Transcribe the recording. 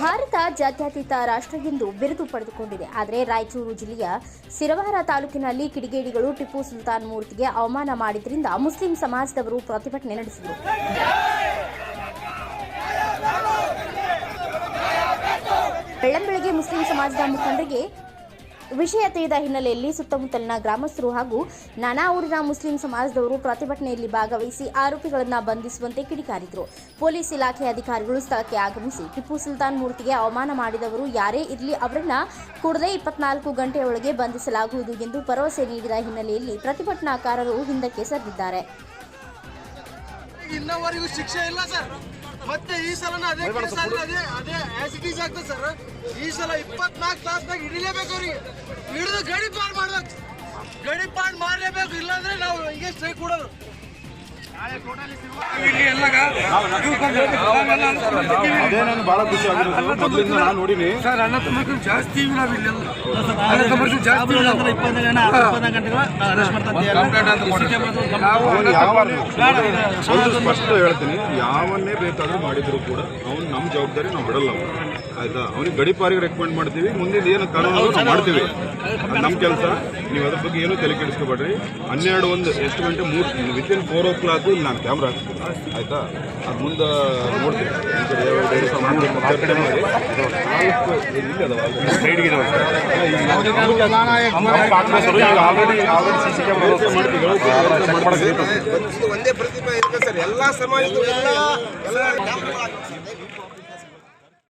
ಭಾರತ ಜಾತ್ಯತೀತ ರಾಷ್ಟ್ರ ಎಂದು ಬಿರುದು ಪಡೆದುಕೊಂಡಿದೆ. ಆದರೆ ರಾಯಚೂರು ಜಿಲ್ಲೆಯ ಸಿರವಾರ ತಾಲೂಕಿನಲ್ಲಿ ಕಿಡಿಗೇಡಿಗಳು ಟಿಪ್ಪು ಸುಲ್ತಾನ್ ಮೂರ್ತಿಗೆ ಅವಮಾನ ಮಾಡಿದ್ರಿಂದ ಮುಸ್ಲಿಂ ಸಮಾಜದವರು ಪ್ರತಿಭಟನೆ ನಡೆಸಿದರು. ಬೆಳ್ಳಂಬೆಳಗ್ಗೆ ಮುಸ್ಲಿಂ ಸಮಾಜದ ಮುಖಂಡರಿಗೆ ವಿಷಯ ತಿಳಿದ ಹಿನ್ನೆಲೆಯಲ್ಲಿ ಸುತ್ತಮುತ್ತಲಿನ ಗ್ರಾಮಸ್ಥರು ಹಾಗೂ ನಾನಾ ಊರಿನ ಮುಸ್ಲಿಂ ಸಮಾಜದವರು ಪ್ರತಿಭಟನೆಯಲ್ಲಿ ಭಾಗವಹಿಸಿ ಆರೋಪಿಗಳನ್ನು ಬಂಧಿಸುವಂತೆ ಕಿಡಿಕಾರಿದರು. ಪೊಲೀಸ್ ಇಲಾಖೆ ಅಧಿಕಾರಿಗಳು ಸ್ಥಳಕ್ಕೆ ಆಗಮಿಸಿ ಟಿಪ್ಪು ಸುಲ್ತಾನ್ ಮೂರ್ತಿಗೆ ಅವಮಾನ ಮಾಡಿದವರು ಯಾರೇ ಇರಲಿ ಅವರನ್ನ ಕೂಡಲೇ ಇಪ್ಪತ್ನಾಲ್ಕು ಗಂಟೆಯೊಳಗೆ ಬಂಧಿಸಲಾಗುವುದು ಎಂದು ಭರವಸೆ ನೀಡಿದ ಹಿನ್ನೆಲೆಯಲ್ಲಿ ಪ್ರತಿಭಟನಾಕಾರರು ಹಿಂದಕ್ಕೆ ಸರಿದಿದ್ದಾರೆ. ಮತ್ತೆ ಈ ಸಲನ ಅದೇ ಕೇಸ್ ಆದ್ರೆ ಅದೇ ಅದೇ ಆಸಿಟೀಸ್ ಆಗ್ತದೆ ಸರ್ ಈ ಸಲ ಇಪ್ಪತ್ನಾಲ್ಕು ತಾಸ್ನಾಗ ಹಿಡಿಲೇಬೇಕು ಅವ್ರಿಗೆ. ಹಿಡಿದು ಗಡಿ ಪಾಡ್ ಮಾಡ್ಬೇಕು. ಗಡಿ ಪಾಡ್ ಮಾಡ್ಲೇಬೇಕು ಇಲ್ಲಾಂದ್ರೆ ನಾವು ಹೀಗೆ ಸ್ಟ್ರೈಕ್ ಕೊಡೋದು. ಅದೇ ನಾನು ಬಹಳ ಖುಷಿ ಆಗಿರೋದು. ಮೊದಲಿಂದ ನಾನು ನೋಡಿನಿ. ಸರ್ ಅಣ್ಣ ತಮ್ಮ ಜಾಸ್ತಿ ಇಲ್ಲೆಲ್ಲ. ಅಣ್ಣ ತಮ್ಮ ಸ್ಪಷ್ಟ ಹೇಳ್ತೀನಿ. ಯಾವನ್ನೇ ಬೇಕಾದ್ರೂ ಮಾಡಿದ್ರು ಕೂಡ ಅವ್ನು ನಮ್ಮ ಜವಾಬ್ದಾರಿ ನಾವು ಬಿಡಲ್ಲ. ಆಯ್ತಾ ಅವ್ನಿಗೆ ಗಡಿಪಾರಿಗೆ ರೆಕಮೆಂಡ್ ಮಾಡ್ತೀವಿ ಮುಂದಿನ ಏನು ಕಾನೂನು ಮಾಡ್ತೀವಿ ಅದು ನಮ್ಮ ಕೆಲಸ ನೀವು ಅದ್ರ ಬಗ್ಗೆ ಏನು ತಲೆ ಕೆಡಿಸ್ಕೊಬೇಡ್ರಿ ಹನ್ನೆರಡು ಒಂದು ಎಷ್ಟು ಗಂಟೆ ಮೂರು ವಿತಿನ್ ಫೋರ್ ಓ ಕ್ಲಾಕ್ ಇಲ್ಲಿ ನಾನು ಕ್ಯಾಮ್ರಾ ಹಾಕ್ತೀನಿ ಆಯ್ತಾ ಅದು ಮುಂದೆ ನೋಡ್ತೀವಿ ಈ ಕಡೆ ಯಾವ ಮಾಡ್ತೀವಿ ಒಂದೇ ಪ್ರತಿಭೆ ಇದೆ ಸರ್ ಎಲ್ಲಾ ಸಮಾಜದ ಎಲ್ಲ